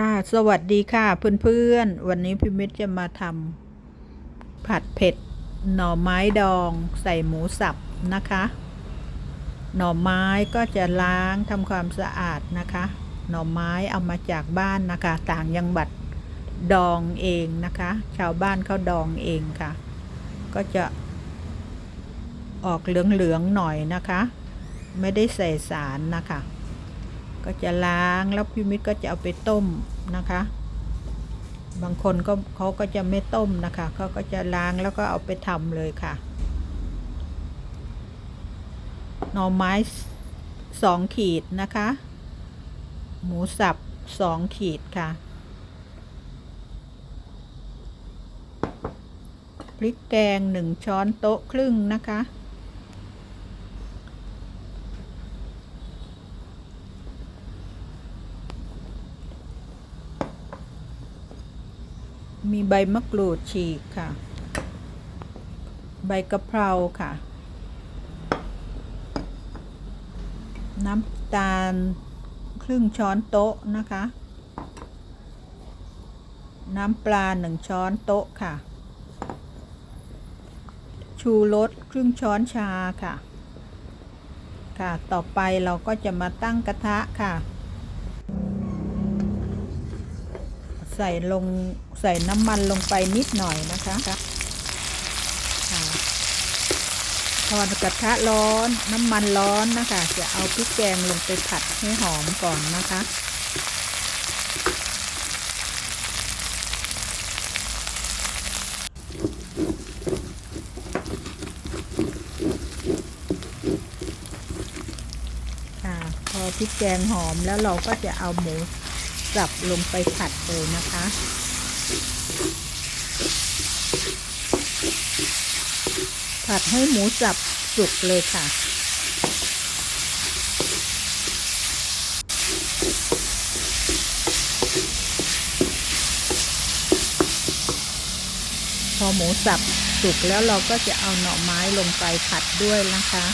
ค่ะ สวัสดีค่ะเพื่อนๆ วันนี้พิมิตจะมาทำผัดเผ็ด หน่อไม้ดองใส่หมูสับนะคะ หน่อไม้ก็จะล้างทำความสะอาดนะคะ หน่อไม้เอามาจากบ้านนะคะ ต่างยังบัดดองเองนะคะ ชาวบ้านเขาดองเองค่ะ ก็จะออกเหลืองๆหน่อยนะคะ ไม่ได้ใส่สารนะคะ ก็จะล้างแล้วพี่มิตรก็จะเอาไปต้มนะคะ บางคนก็เขาก็จะไม่ต้มนะคะเขาก็จะล้างแล้วก็เอาไปทำเลยค่ะหน่อไม้สองขีดนะคะ หมูสับสองขีดค่ะพริกแกงหนึ่งช้อนโต๊ะครึ่งนะคะ มีใบมะกรูดฉีกค่ะ ใบกะเพราค่ะ น้ำตาลครึ่งช้อนโต๊ะนะคะ น้ำปลาหนึ่งช้อนโต๊ะค่ะ ชูรสครึ่งช้อนชาค่ะ ค่ะ ต่อไปเราก็จะมาตั้งกระทะค่ะ ใส่ลงใส่น้ำมันลงไปนิดหน่อยนะคะค่ะพอกระทะร้อนน้ำมันร้อนนะคะ จะเอาพริกแกงลงไปผัดให้หอมก่อนนะคะ ค่ะ พอพริกแกงหอมแล้วเราก็จะเอาหมู สับลงไปผัดเลยนะคะ ผัดให้หมูสับสุกเลยค่ะ พอหมูสับสุกแล้วเราก็จะเอาหน่อไม้ลงไปผัดด้วยนะคะ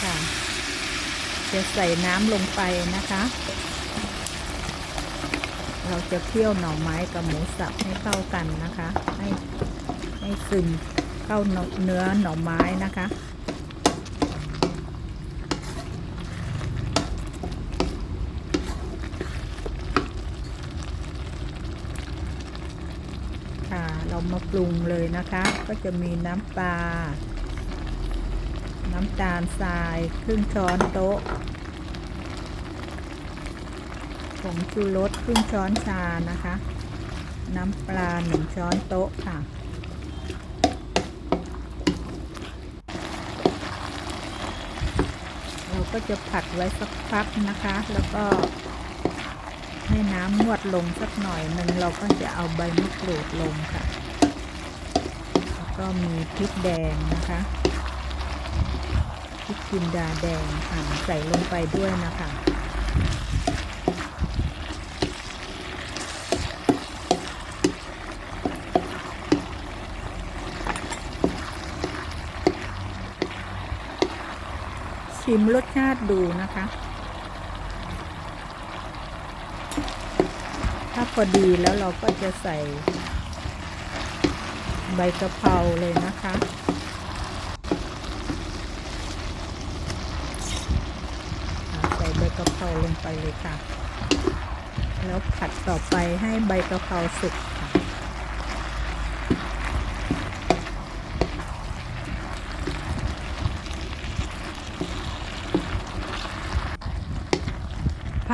ค่ะ จะ ใส่น้ำลงไปนะคะ เราจะเคี่ยวหน่อไม้กับหมูสับให้เข้ากันนะคะ ให้ให้ซึมเข้าเนื้อหน่อไม้นะคะค่ะเรามาปรุงเลยนะคะ ก็จะมีน้ำปลาน้ำตาลทรายครึ่งช้อนโต๊ะ ผงชูรสครึ่งช้อนชานะคะ น้ำปลาหนึ่งช้อนโต๊ะค่ะ เราก็จะผัดไว้สักพักนะคะ แล้วก็ให้น้ำนวดลงสักหน่อยหนึ่งเราก็จะเอาใบมะกรูดลงค่ะ แล้วก็มีพริกแดงนะคะพริกจินดาแดงค่ะใส่ลงไปด้วยนะคะ ชิมรสชาติดูนะคะ ถ้าพอดีแล้วเราก็จะใส่ ใบกะเพราเลยนะคะใส่ใบกะเพราลงไปเลยค่ะ แล้วผัดต่อไปให้ใบกะเพราสุกค่ะ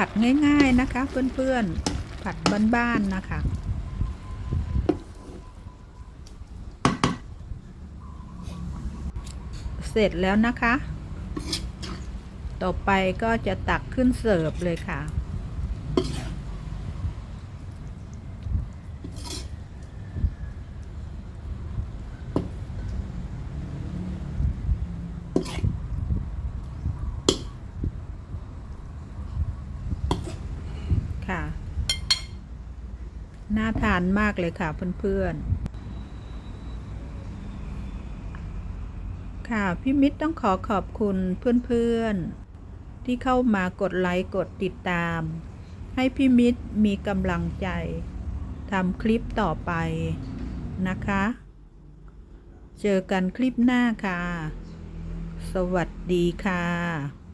ผัดง่ายๆนะคะ เพื่อนๆ ผัดบ้านๆนะคะ เสร็จแล้วนะคะ ต่อไปก็จะตักขึ้นเสิร์ฟเลยค่ะ น่าทานมากเลยค่ะเพื่อนๆ ค่ะพี่มิตรต้องขอขอบคุณเพื่อนๆ ที่เข้ามากดไลค์กดติดตาม ให้พี่มิตรมีกำลังใจทำคลิปต่อไปนะคะ เจอกันคลิปหน้าค่ะ สวัสดีค่ะ